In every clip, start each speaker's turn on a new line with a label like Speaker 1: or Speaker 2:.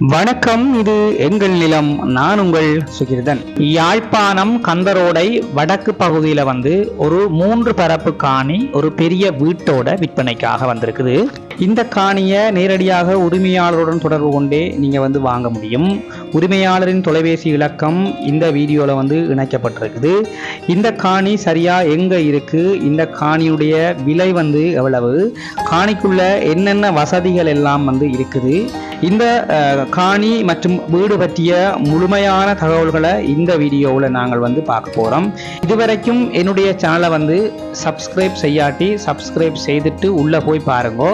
Speaker 1: வணக்கம் இது எங்கள் நிலம் நான் உங்கள் சுகிர்தன். யாழ்ப்பாணம் கந்தரோடை வடக்கு பகுதியில் வந்து ஒரு மூன்று பரப்பு காணி ஒரு பெரிய வீட்டோட விற்பனைக்காக வந்திருக்குது. இந்த காணியை நேரடியாக உரிமையாளருடன் தொடர்பு கொண்டே நீங்கள் வந்து வாங்க முடியும். உரிமையாளரின் தொலைபேசி இலக்கம் இந்த வீடியோவில் வந்து இணைக்கப்பட்டிருக்குது. இந்த காணி சரியாக எங்கே இருக்குது இந்த காணியுடைய விலை வந்து எவ்வளவு? காணிக்குள்ள என்னென்ன வசதிகள் எல்லாம் வந்து இருக்குது? இந்த காணி மற்றும் வீடு பற்றிய முழுமையான தகவல்களை இந்த வீடியோவில் நாங்கள் வந்து பார்க்க போகிறோம் இதுவரைக்கும் என்னுடைய சேனலை வந்து சப்ஸ்கிரைப் செய்யாட்டி சப்ஸ்கிரைப் செய்துட்டு உள்ளே போய் பாருங்க.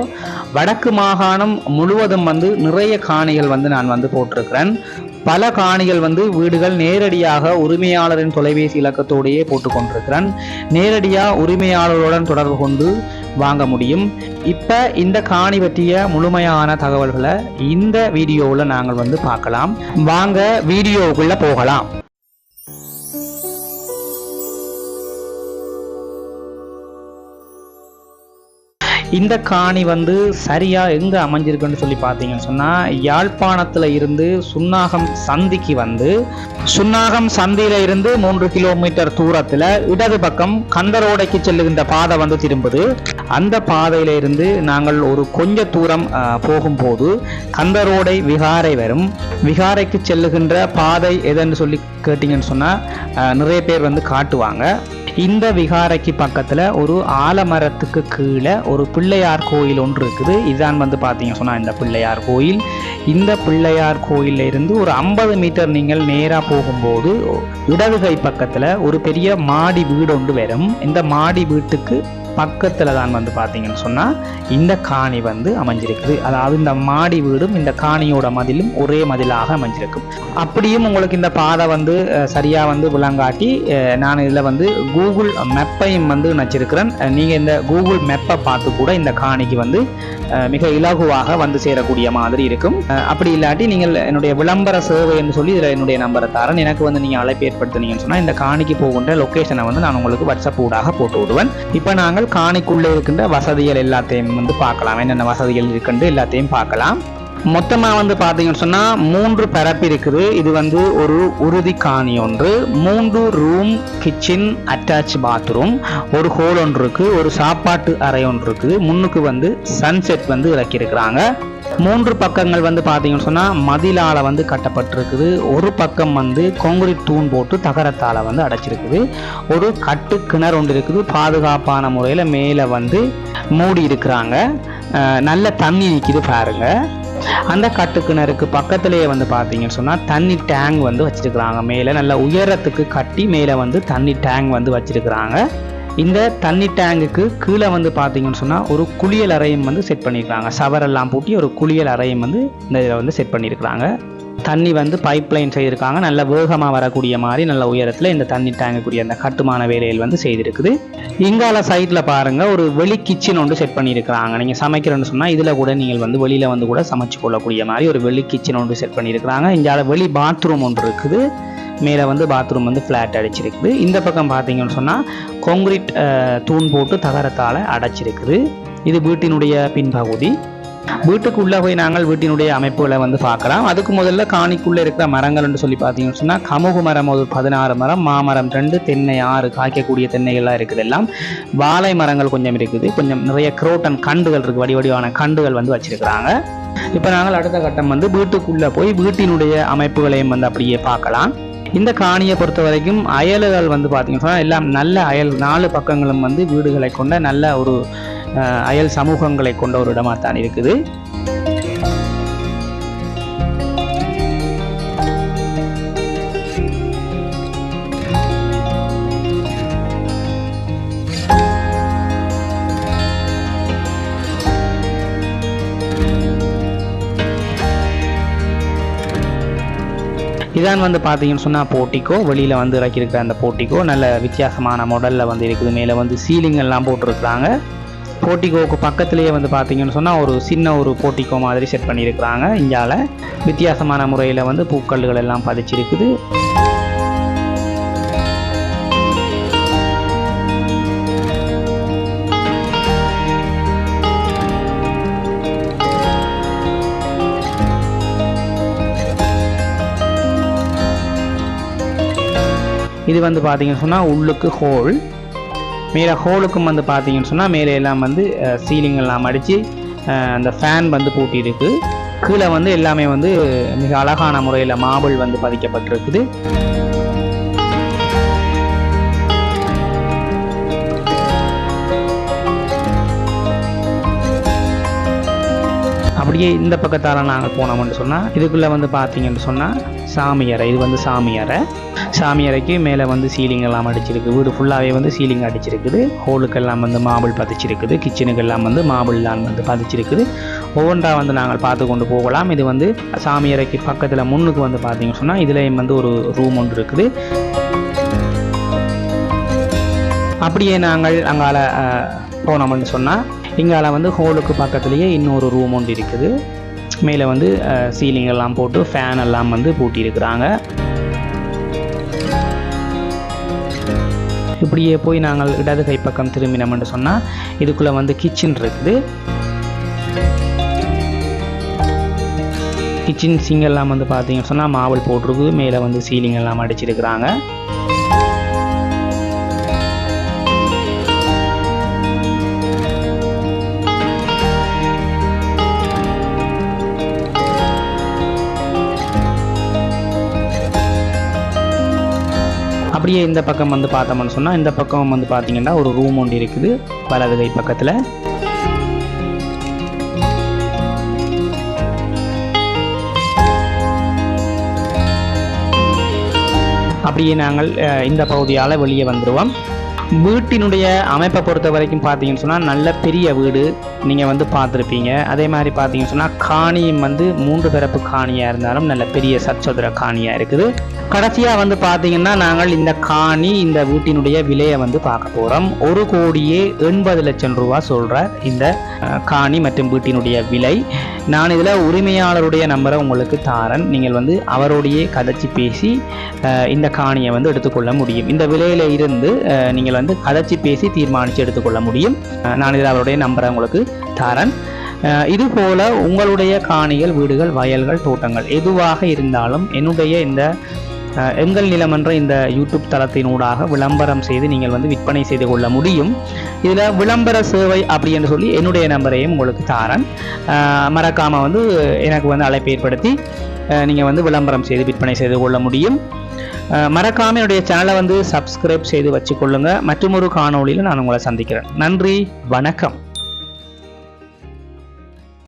Speaker 1: வடக்கு மாகாணம் முழுவதும் வந்து நிறைய காணிகள் வந்து நான் வந்து போட்டிருக்கிறேன். பல காணிகள் வந்து வீடுகள் நேரடியாக உரிமையாளரின் தொலைபேசி இலக்கத்தோடையே போட்டுக்கொண்டிருக்கிறேன். நேரடியாக உரிமையாளருடன் தொடர்பு கொண்டு வாங்க முடியும். இப்போ இந்த காணி பற்றிய முழுமையான தகவல்களை இந்த வீடியோவில் நாங்கள் வந்து பார்க்கலாம். வாங்க வீடியோவுக்குள்ளே போகலாம். இந்த காணி வந்து சரியா எங்க அமைஞ்சிருக்குன்னு சொல்லி பார்த்தீங்கன்னு சொன்னா யாழ்ப்பாணத்துல இருந்து சுன்னாகம் சந்திக்கு வந்து சுன்னாகம் சந்தியில இருந்து மூன்று கிலோமீட்டர் தூரத்துல இடது பக்கம் கந்தரோடைக்கு செல்லுகின்ற பாதை வந்து திரும்புது. அந்த பாதையில இருந்து நாங்கள் ஒரு கொஞ்ச தூரம் போகும்போது கந்தரோடை விகாரை வரும். விகாரைக்கு செல்லுகின்ற பாதை எதுன்னு சொல்லி கேட்டிங்கன்னு சொன்னா நிறைய பேர் வந்து காட்டுவாங்க. இந்த விகாரைக்கு பக்கத்துல ஒரு ஆலமரத்துக்கு கீழே ஒரு பிள்ளையார் கோயில் ஒன்று இருக்குது. இதான் வந்து பார்த்தீங்க சொன்னா இந்த பிள்ளையார் கோயில். இந்த பிள்ளையார் கோயில்ல இருந்து ஒரு ஐம்பது மீட்டர் நீங்கள் நேராக போகும்போது இடது கை பக்கத்துல ஒரு பெரிய மாடி வீடு ஒன்று வரும். இந்த மாடி வீட்டுக்கு பக்கத்துல தான் வந்து பார்த்தீங்கன்னு சொன்னா இந்த காணி வந்து அமைஞ்சிருக்குது. அதாவது இந்த மாடி வீடும் இந்த காணியோட மதிலும் ஒரே மதிலாக அமைஞ்சிருக்கும். அப்படியும் உங்களுக்கு இந்த பாதை வந்து சரியாக சரியா வந்து விளங்காட்டி நான் இதில் வந்து கூகுள் மெப்பையும் வந்து நச்சிருக்கிறேன். நீங்கள் நீங்க இந்த கூகுள் மெப்பை பார்த்து கூட இந்த காணிக்கு வந்து மிக இலகுவாக வந்து சேரக்கூடிய மாதிரி இருக்கும். அப்படி இல்லாட்டி நீங்கள் என்னுடைய விளம்பர சேவை என்று சொல்லி இதில் என்னுடைய நம்பரை தரேன். எனக்கு வந்து நீங்கள் அழைப்பு ஏற்படுத்துனீங்கன்னு சொன்னால் இந்த காணிக்கு போகின்ற லொக்கேஷனை வந்து நான் உங்களுக்கு வாட்ஸ்அப் ஊடாக போட்டு விடுவேன். இப்போ நாங்கள் காணிக்குள்ளே இருக்கின்ற வசதிகள் எல்லாத்தையும் வந்து பார்க்கலாம். என்னென்ன வசதிகள் இருக்குன்னு எல்லாத்தையும் பார்க்கலாம். மொத்தமாக வந்து பார்த்தீங்கன்னு சொன்னால் மூன்று பரப்பு இருக்குது. இது வந்து ஒரு உறுதி காணி ஒன்று மூன்று ரூம் கிச்சன் அட்டாச் பாத்ரூம் ஒரு ஹோல் ஒன்று இருக்கு ஒரு சாப்பாட்டு அறை ஒன்று இருக்குது முன்னுக்கு வந்து சன்செட் வந்து இறக்கியிருக்கிறாங்க மூன்று பக்கங்கள் வந்து பார்த்தீங்கன்னு சொன்னால் மதிலால் வந்து கட்டப்பட்டிருக்குது. ஒரு பக்கம் வந்து கான்கிரீட் தூண் போட்டு தகரத்தால் வந்து அடைச்சிருக்குது. ஒரு கட்டு கிணறு ஒன்று இருக்குது. பாதுகாப்பான முறையில் மேலே வந்து மூடி இருக்கிறாங்க. நல்ல தண்ணி நிற்கிது பாருங்க. அந்த கட்டுக்கிணறுக்கு பக்கத்திலேயே வந்து பார்த்தீங்கன்னு சொன்னால் தண்ணி டேங்க் வந்து வச்சிருக்கிறாங்க. மேலே நல்ல உயரத்துக்கு கட்டி மேலே வந்து தண்ணி டேங்க் வந்து வச்சிருக்கிறாங்க. இந்த தண்ணி டேங்குக்கு கீழே வந்து பார்த்தீங்கன்னு சொன்னால் ஒரு குளியல் அறையும் வந்து செட் பண்ணியிருக்காங்க. சவரெல்லாம் பூட்டி ஒரு குளியல் அறையும் வந்து இந்த இதில் வந்து செட் பண்ணியிருக்கிறாங்க. தண்ணி வந்து பைப் லைன் செய்திருக்காங்க. நல்ல வேகமாக வரக்கூடிய மாதிரி நல்ல உயரத்தில் இந்த தண்ணி டேங்குக்குரிய அந்த கட்டுமான வேலைகள் வந்து செய்திருக்குது. இங்கால சைடில் பாருங்க ஒரு வெளி கிச்சன் ஒன்று செட் பண்ணியிருக்கிறாங்க. நீங்கள் சமைக்கிறேன்னு சொன்னால் இதில் கூட நீங்கள் வந்து வெளியில் வந்து கூட சமைச்சு கொள்ளக்கூடிய மாதிரி ஒரு வெளி கிச்சன் ஒன்று செட் பண்ணியிருக்கிறாங்க. இங்கால வெளி பாத்ரூம் ஒன்று இருக்குது. மேலே வந்து பாத்ரூம் வந்து ஃப்ளாட் அடிச்சிருக்குது. இந்த பக்கம் பார்த்தீங்கன்னு சொன்னால் கான்கிரீட் தூண் போட்டு தகரத்தால் அடைச்சிருக்குது. இது வீட்டினுடைய பின்பகுதி. வீட்டுக்குள்ளே போய் நாங்கள் வீட்டினுடைய அமைப்புகளை வந்து பார்க்கலாம். அதுக்கு முதல்ல காணிக்குள்ளே இருக்கிற மரங்கள்னு சொல்லி பார்த்தீங்கன்னு சொன்னால் கமுகு மரம் ஒரு பதினாறு மரம் மாமரம் ரெண்டு தென்னை ஆறு காய்க்கக்கூடிய தென்னைகள்லாம் இருக்குது எல்லாம். வாழை மரங்கள் கொஞ்சம் இருக்குது. கொஞ்சம் நிறைய குரோட்டன் கண்டுகள் இருக்குது வடி வடிவான கண்டுகள் வந்து வச்சிருக்கிறாங்க. இப்போ நாங்கள் அடுத்த கட்டம் வந்து வீட்டுக்குள்ளே போய் வீட்டினுடைய அமைப்புகளையும் வந்து அப்படியே பார்க்கலாம். இந்த காணியை பொறுத்த வரைக்கும் அயல்கள் வந்து பார்த்தீங்கன்னா எல்லாம் நல்ல அயல் நாலு பக்கங்களும் வந்து வீடுகளை கொண்ட நல்ல ஒரு அயல் சமூகங்களை கொண்ட ஒரு இடமாக தான் இருக்குது. இதான் வந்து பார்த்தீங்கன்னு சொன்னால் போட்டிக்கோ வெளியில் வந்து இறக்கியிருக்கிற அந்த போட்டிக்கோ நல்ல வித்தியாசமான மாடலில் வந்து இருக்குது. மேலே வந்து சீலிங் எல்லாம் போட்டிருக்கிறாங்க. போட்டிக்கோவுக்கு பக்கத்துலேயே வந்து பார்த்தீங்கன்னு சொன்னால் ஒரு சின்ன ஒரு போட்டிக்கோ மாதிரி செட் பண்ணியிருக்கிறாங்க. இங்கால வித்தியாசமான முறையில் வந்து பூக்கல்கள் எல்லாம் பதிச்சிருக்குது. இது வந்து பார்த்தீங்கன்னு சொன்னால் உள்ளுக்கு ஹோல். மேலே ஹோலுக்கும் வந்து பார்த்தீங்கன்னு சொன்னால் மேலே எல்லாம் வந்து சீலிங் எல்லாம் அடித்து அந்த ஃபேன் வந்து பூட்டியிருக்கு. கீழே வந்து எல்லாமே வந்து மிக அழகான முறையில் மாபிள் வந்து பதிக்கப்பட்டிருக்குது. அப்படியே இந்த பக்கத்தால் நாங்கள் போனோம்னு சொன்னால் இதுக்குள்ளே வந்து பார்த்தீங்கன்னு சொன்னால் சாமி அறை. இது வந்து சாமி அறை. சாமி அறைக்கு மேலே வந்து சீலிங் எல்லாம் அடிச்சிருக்கு. வீடு ஃபுல்லாகவே வந்து சீலிங் அடிச்சிருக்குது. ஹோலுக்கெல்லாம் வந்து மாபிள் பதிச்சிருக்குது. கிச்சனுக்கெல்லாம் வந்து மாபிள்லாம் வந்து பதிச்சிருக்குது. ஒவ்வொன்றா வந்து நாங்கள் பார்த்து கொண்டு போகலாம். இது வந்து சாமி அறைக்கு பக்கத்தில் முன்னுக்கு வந்து பார்த்தீங்கன்னு சொன்னால் இதுலேயும் வந்து ஒரு ரூம் ஒன்று இருக்குது. அப்படியே நாங்கள் அங்கால போனோம்னு சொன்னால் இங்கால வந்து ஹோலுக்கு பக்கத்துலேயே இன்னொரு ரூம் ஒன்று இருக்குது. மேலே வந்து சீலிங் எல்லாம் போட்டு ஃபேன் எல்லாம் வந்து பூட்டியிருக்கிறாங்க. இப்படியே போய் நாங்கள் இடது கை பக்கம் திரும்பினோம்னு சொன்னால் இதுக்குள்ளே வந்து கிச்சன் இருக்குது. கிச்சன் சிங்கெல்லாம் வந்து பார்த்தீங்கன்னு சொன்னால் மாவல் போட்டிருக்கு. மேலே வந்து சீலிங் எல்லாம் அடிச்சிருக்கிறாங்க. அப்படியே இந்த பக்கம் வந்து பார்த்தோம்னு சொன்னால் இந்த பக்கம் வந்து பார்த்தீங்கன்னா ஒரு ரூம் ஒன்று இருக்குது. வலது கை பக்கத்தில். அப்படியே நாங்கள் இந்த பகுதியால் வெளியே வந்துடுவோம் வீட்டினுடைய அமைப்பை பொறுத்த வரைக்கும் பார்த்தீங்கன்னு சொன்னால் நல்ல பெரிய வீடு நீங்கள் வந்து பார்த்துருப்பீங்க. அதே மாதிரி பார்த்தீங்கன்னு சொன்னால் காணியும் வந்து மூன்று பிறப்பு காணியாக இருந்தாலும் நல்ல பெரிய சச்சதுர காணியாக இருக்குது. கடைசியாக வந்து பார்த்தீங்கன்னா நாங்கள் இந்த காணி இந்த வீட்டினுடைய விலையை வந்து பார்க்க போகிறோம் ஒரு கோடியே எண்பது லட்சம் ரூபா சொல்கிற இந்த காணி மற்றும் வீட்டினுடைய விலை. நான் இதில் உரிமையாளருடைய நம்பரை உங்களுக்கு தாரன். நீங்கள் வந்து அவருடைய கதைச்சி பேசி இந்த காணியை வந்து எடுத்துக்கொள்ள முடியும். இந்த விலையில இருந்து நீங்கள் வந்து கதைச்சி பேசி தீர்மானித்து எடுத்துக்கொள்ள முடியும். நான் இதில் அவருடைய நம்பரை உங்களுக்கு தாரன். இது போல உங்களுடைய காணிகள் வீடுகள் வயல்கள் தோட்டங்கள் எதுவாக இருந்தாலும் என்னுடைய இந்த எங்கள் நிலம் என்ற இந்த யூடியூப் தளத்தினூடாக விளம்பரம் செய்து நீங்கள் வந்து விற்பனை செய்து கொள்ள முடியும். இதில் விளம்பர சேவை அப்படி என்று சொல்லி என்னுடைய நம்பரையும் உங்களுக்கு தாரன். மறக்காமல் வந்து எனக்கு வந்து அழைப்பு ஏற்படுத்தி நீங்கள் வந்து விளம்பரம் செய்து விற்பனை செய்து கொள்ள முடியும். மறக்காமல் என்னுடைய சேனலை வந்து சப்ஸ்கிரைப் செய்து வச்சுக்கொள்ளுங்கள் மற்றும் ஒரு காணொலியில் நான் உங்களை சந்திக்கிறேன். நன்றி வணக்கம்.